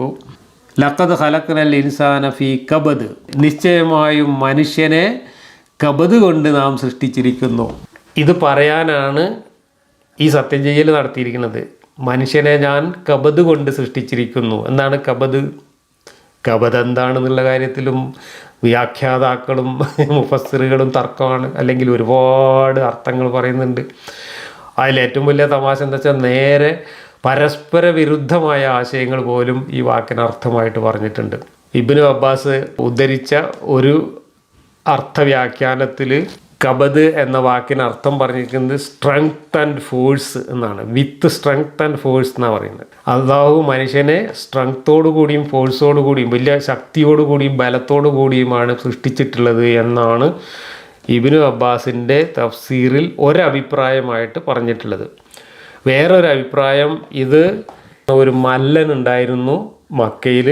നോക്കൂ. ലക്കത് ഹലക്കനൽ ഇൻസാന ഫി കബദ്. നിശ്ചയമായും മനുഷ്യനെ കബദ് കൊണ്ട് നാം സൃഷ്ടിച്ചിരിക്കുന്നു. ഇത് പറയാനാണ് ഈ സത്യം ചെയ്യൽ നടത്തിയിരിക്കുന്നത്. മനുഷ്യനെ ഞാൻ കബദ് കൊണ്ട് സൃഷ്ടിച്ചിരിക്കുന്നു. എന്താണ് കബദ്? കബദ് എന്താണെന്നുള്ള കാര്യത്തിലും വ്യാഖ്യാതാക്കളും മുഫസ്സിറുകളും തർക്കമാണ്. അല്ലെങ്കിൽ ഒരുപാട് അർത്ഥങ്ങൾ പറയുന്നുണ്ട്. അതിൽ ഏറ്റവും വലിയ തമാശ എന്താ വെച്ചാൽ നേരെ പരസ്പര വിരുദ്ധമായ ആശയങ്ങൾ പോലും ഈ വാക്കിന് അർത്ഥമായിട്ട് പറഞ്ഞിട്ടുണ്ട്. ഇബിനു അബ്ബാസ് ഉദ്ധരിച്ച ഒരു അർത്ഥവ്യാഖ്യാനത്തിൽ കബദ് എന്ന വാക്കിന് അർത്ഥം പറഞ്ഞിരിക്കുന്നത് സ്ട്രെങ്ത് ആൻഡ് ഫോഴ്സ് എന്നാണ്. വിത്ത് സ്ട്രെങ്ത് ആൻഡ് ഫോഴ്സ് എന്നാണ് പറയുന്നത്. അള്ളാഹു മനുഷ്യനെ സ്ട്രെങ്ത്തോടു കൂടിയും ഫോഴ്സോടു കൂടിയും വലിയ ശക്തിയോടു കൂടിയും ബലത്തോടു കൂടിയുമാണ് സൃഷ്ടിച്ചിട്ടുള്ളത് എന്നാണ് ഇബിനു അബ്ബാസിന്റെ തഫ്സീറിൽ ഒരഭിപ്രായമായിട്ട് പറഞ്ഞിട്ടുള്ളത്. വേറൊരു അഭിപ്രായം ഇത് ഒരു മല്ലൻ ഉണ്ടായിരുന്നു മക്കയിൽ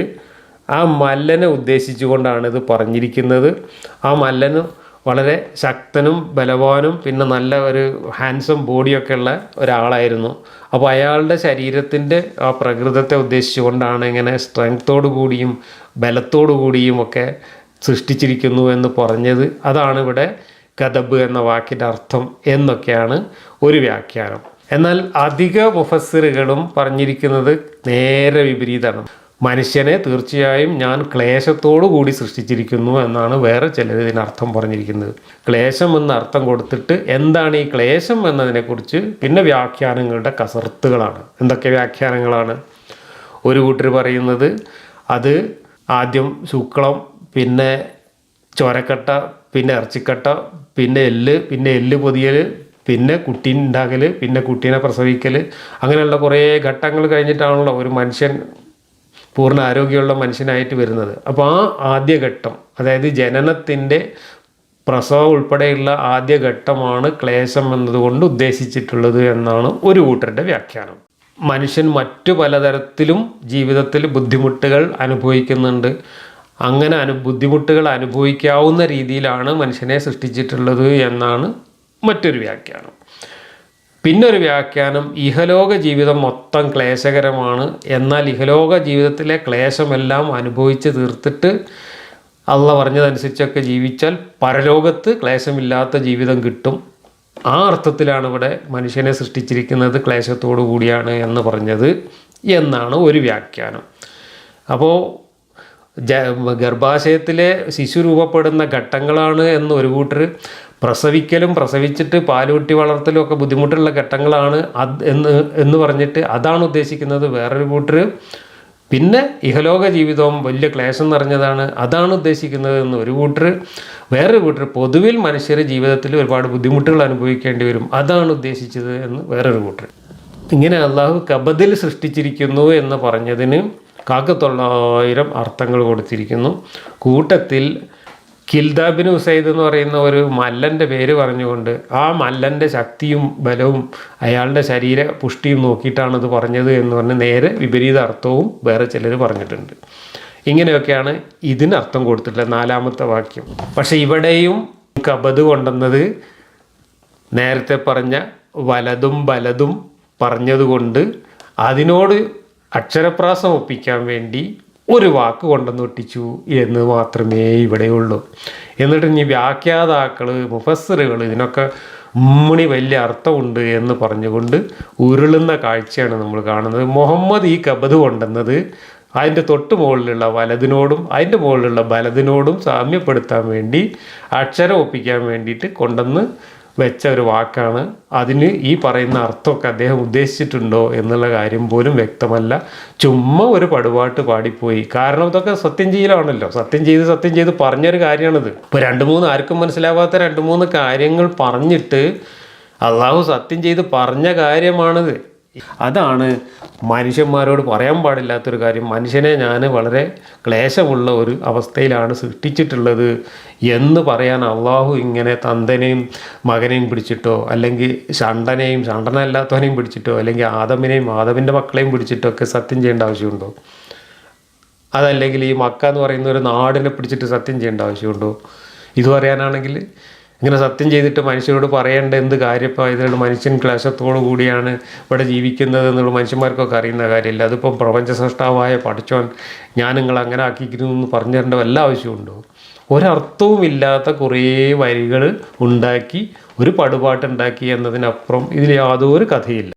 ആ മല്ലനെ ഉദ്ദേശിച്ചുകൊണ്ടാണ് ഇത് പറഞ്ഞിരിക്കുന്നത്. ആ മല്ലന് വളരെ ശക്തനും ബലവാനും പിന്നെ നല്ല ഒരു ഹാൻസം ബോഡിയൊക്കെ ഉള്ള ഒരാളായിരുന്നു. അപ്പോൾ അയാളുടെ ശരീരത്തിന്റെ ആ പ്രകൃതത്തെ ഉദ്ദേശിച്ചുകൊണ്ടാണ് ഇങ്ങനെ സ്ട്രെങ്ത്തോടു കൂടിയും ബലത്തോടു കൂടിയും ഒക്കെ സൃഷ്ടിച്ചിരിക്കുന്നു എന്ന് പറഞ്ഞത്. അതാണ് ഇവിടെ കഥബ് എന്ന വാക്കിന്റെ അർത്ഥം എന്നൊക്കെയാണ് ഒരു വ്യാഖ്യാനം. എന്നാൽ അധിക മുഫസ്സിറുകളും പറഞ്ഞിരിക്കുന്നത് നേരെ വിപരീതമാണ്. മനുഷ്യനെ തീർച്ചയായും ഞാൻ ക്ലേശത്തോടു കൂടി സൃഷ്ടിച്ചിരിക്കുന്നു എന്നാണ് വേറെ ചിലർ ഇതിനർത്ഥം പറഞ്ഞിരിക്കുന്നത്. ക്ലേശം എന്ന അർത്ഥം കൊടുത്തിട്ട് എന്താണ് ഈ ക്ലേശം എന്നതിനെക്കുറിച്ച് പിന്നെ വ്യാഖ്യാനങ്ങളുടെ കസർത്തുകളാണ്. എന്തൊക്കെ വ്യാഖ്യാനങ്ങളാണ്? ഒരു കൂട്ടർ പറയുന്നത് അത് ആദ്യം ശുക്ലം പിന്നെ ചോരക്കട്ട പിന്നെ ഇറച്ചിക്കട്ട പിന്നെ എല്ല് പിന്നെ എല്ല് പൊതിയൽ പിന്നെ കുട്ടി ഉണ്ടാകൽ പിന്നെ കുട്ടീനെ പ്രസവിക്കൽ അങ്ങനെയുള്ള കുറേ ഘട്ടങ്ങൾ കഴിഞ്ഞിട്ടാണല്ലോ ഒരു മനുഷ്യൻ പൂർണ ആരോഗ്യമുള്ള മനുഷ്യനായിട്ട് വരുന്നത്. അപ്പോൾ ആ ആദ്യഘട്ടം അതായത് ജനനത്തിന്റെ പ്രസവം ഉൾപ്പെടെയുള്ള ആദ്യ ഘട്ടമാണ് ക്ലേശം എന്നതുകൊണ്ട് ഉദ്ദേശിച്ചിട്ടുള്ളത് എന്നാണ് ഒരു കൂട്ടരുടെ വ്യാഖ്യാനം. മനുഷ്യൻ മറ്റു പലതരത്തിലും ജീവിതത്തിൽ ബുദ്ധിമുട്ടുകൾ അനുഭവിക്കുന്നുണ്ട്. അങ്ങനെ അനു ബുദ്ധിമുട്ടുകൾ അനുഭവിക്കാവുന്ന രീതിയിലാണ് മനുഷ്യനെ സൃഷ്ടിച്ചിട്ടുള്ളത് എന്നാണ് മറ്റൊരു വ്യാഖ്യാനം. പിന്നൊരു വ്യാഖ്യാനം ഇഹലോക ജീവിതം മൊത്തം ക്ലേശകരമാണ്. എന്നാൽ ഇഹലോക ജീവിതത്തിലെ ക്ലേശമെല്ലാം അനുഭവിച്ച് തീർത്തിട്ട് അള്ള പറഞ്ഞതനുസരിച്ചൊക്കെ ജീവിച്ചാൽ പരലോകത്ത് ക്ലേശമില്ലാത്ത ജീവിതം കിട്ടും. ആ അർത്ഥത്തിലാണ് ഇവിടെ മനുഷ്യനെ സൃഷ്ടിച്ചിരിക്കുന്നത് ക്ലേശത്തോടു കൂടിയാണ് എന്ന് പറഞ്ഞത് എന്നാണ് ഒരു വ്യാഖ്യാനം. അപ്പോൾ ഗർഭാശയത്തിലെ ശിശു രൂപപ്പെടുന്ന ഘട്ടങ്ങളാണ് എന്ന് ഒരു കൂട്ടർ പ്രസവിക്കലും പ്രസവിച്ചിട്ട് പാലുകുട്ടി വളർത്തലും ഒക്കെ ബുദ്ധിമുട്ടുള്ള ഘട്ടങ്ങളാണ് അത് എന്ന് എന്ന് പറഞ്ഞിട്ട് അതാണ് ഉദ്ദേശിക്കുന്നത്. വേറൊരു കൂട്ടർ പിന്നെ ഇഹലോക ജീവിതവും വലിയ ക്ലേശം നിറഞ്ഞതാണ്. അതാണ് ഉദ്ദേശിക്കുന്നത് എന്ന് ഒരു കൂട്ടർ വേറൊരു കൂട്ടർ പൊതുവിൽ മനുഷ്യർ ജീവിതത്തിൽ ഒരുപാട് ബുദ്ധിമുട്ടുകൾ അനുഭവിക്കേണ്ടി വരും. അതാണ് ഉദ്ദേശിച്ചത് എന്ന് വേറൊരു കൂട്ടർ ഇങ്ങനെ അള്ളാഹു കബദിൽ സൃഷ്ടിച്ചിരിക്കുന്നു എന്ന് പറഞ്ഞതിന് കാക്കത്തൊള്ളായിരം അർത്ഥങ്ങൾ കൊടുത്തിരിക്കുന്നു. കൂട്ടത്തിൽ കിൽദാബിൻ ഉസൈദ് എന്ന് പറയുന്ന ഒരു മല്ലന്റെ പേര് പറഞ്ഞുകൊണ്ട് ആ മല്ലന്റെ ശക്തിയും ബലവും അയാളുടെ ശരീര പുഷ്ടിയും നോക്കിയിട്ടാണ് ഇത് പറഞ്ഞത് എന്ന് പറഞ്ഞ് നേരെ വിപരീത അർത്ഥവും വേറെ ചിലർ പറഞ്ഞിട്ടുണ്ട്. ഇങ്ങനെയൊക്കെയാണ് ഇതിന് അർത്ഥം കൊടുത്തിട്ടുള്ളത് നാലാമത്തെ വാക്യം. പക്ഷേ ഇവിടെയും കബത് കൊണ്ടുവന്നത് നേരത്തെ പറഞ്ഞ വലതും ബലതും പറഞ്ഞതുകൊണ്ട് അതിനോട് അക്ഷരപ്രാസം ഒപ്പിക്കാൻ വേണ്ടി ഒരു വാക്ക് കൊണ്ടുവന്ന് ഒട്ടിച്ചു എന്ന് മാത്രമേ ഇവിടെയുള്ളൂ എന്നിട്ട് ഇനി വ്യാഖ്യാതാക്കൾ മുഫസറുകൾ ഇതിനൊക്കെ ഉമ്മണി വലിയ അർത്ഥമുണ്ട് എന്ന് പറഞ്ഞുകൊണ്ട് ഉരുളുന്ന കാഴ്ചയാണ് നമ്മൾ കാണുന്നത്. മുഹമ്മദ് ഈ കബത് കൊണ്ടുവന്നത് അതിന്റെ തൊട്ട് മുകളിലുള്ള വലതിനോടും അതിന്റെ മുകളിലുള്ള ബലതിനോടും സാമ്യപ്പെടുത്താൻ വേണ്ടി അക്ഷരം ഒപ്പിക്കാൻ വേണ്ടിയിട്ട് കൊണ്ടുവന്ന് വെച്ച ഒരു വാക്കാണ്. അതിന് ഈ പറയുന്ന അർത്ഥമൊക്കെ അദ്ദേഹം ഉദ്ദേശിച്ചിട്ടുണ്ടോ എന്നുള്ള കാര്യം പോലും വ്യക്തമല്ല. ചുമ്മാ ഒരു പടുപാട്ട് പാടിപ്പോയി. കാരണം ഇതൊക്കെ സത്യം ചെയ്യലാണല്ലോ. സത്യം ചെയ്ത് സത്യം ചെയ്ത് പറഞ്ഞൊരു കാര്യമാണിത്. ഇപ്പോൾ രണ്ട് മൂന്ന് ആർക്കും മനസ്സിലാവാത്ത രണ്ട് മൂന്ന് കാര്യങ്ങൾ പറഞ്ഞിട്ട് അള്ളാഹു സത്യം ചെയ്ത് പറഞ്ഞ കാര്യമാണിത്. അതാണ് മനുഷ്യന്മാരോട് പറയാൻ പാടില്ലാത്തൊരു കാര്യം. മനുഷ്യനെ ഞാൻ വളരെ ക്ലേശമുള്ള ഒരു അവസ്ഥയിലാണ് സൃഷ്ടിച്ചിട്ടുള്ളത് എന്ന് പറയാൻ അള്ളാഹു ഇങ്ങനെ തന്തനെയും മകനെയും പിടിച്ചിട്ടോ അല്ലെങ്കിൽ ഷണ്ടനെയും ഷണ്ടനല്ലാത്തവനെയും പിടിച്ചിട്ടോ അല്ലെങ്കിൽ ആദമിനെയും ആദമിന്റെ മക്കളെയും പിടിച്ചിട്ടോ ഒക്കെ സത്യം ചെയ്യേണ്ട ആവശ്യമുണ്ടോ? അതല്ലെങ്കിൽ ഈ മക്ക എന്ന് പറയുന്ന ഒരു നാടിനെ പിടിച്ചിട്ട് സത്യം ചെയ്യേണ്ട ആവശ്യമുണ്ടോ? ഇത് പറയാനാണെങ്കിൽ ഇങ്ങനെ സത്യം ചെയ്തിട്ട് മനുഷ്യരോട് പറയേണ്ട എന്ത് കാര്യം? ഇപ്പോൾ ഇതുകൊണ്ട് മനുഷ്യൻ ക്ലേശത്തോടു കൂടിയാണ് ഇവിടെ ജീവിക്കുന്നത് എന്നുള്ള മനുഷ്യന്മാർക്കൊക്കെ അറിയുന്ന കാര്യമില്ല. അതിപ്പം പ്രപഞ്ച സൃഷ്ടാവായ പഠിച്ചോൻ ഞാൻ നിങ്ങൾ അങ്ങനെ ആക്കിക്കുന്നു എന്ന് പറഞ്ഞു തരേണ്ട വല്ല ആവശ്യമുണ്ടോ? ഒരർത്ഥവുമില്ലാത്ത കുറേ വരികൾ ഉണ്ടാക്കി ഒരു പടുപാട്ടുണ്ടാക്കി എന്നതിനപ്പുറം ഇതിൽ യാതൊരു കഥയില്ല.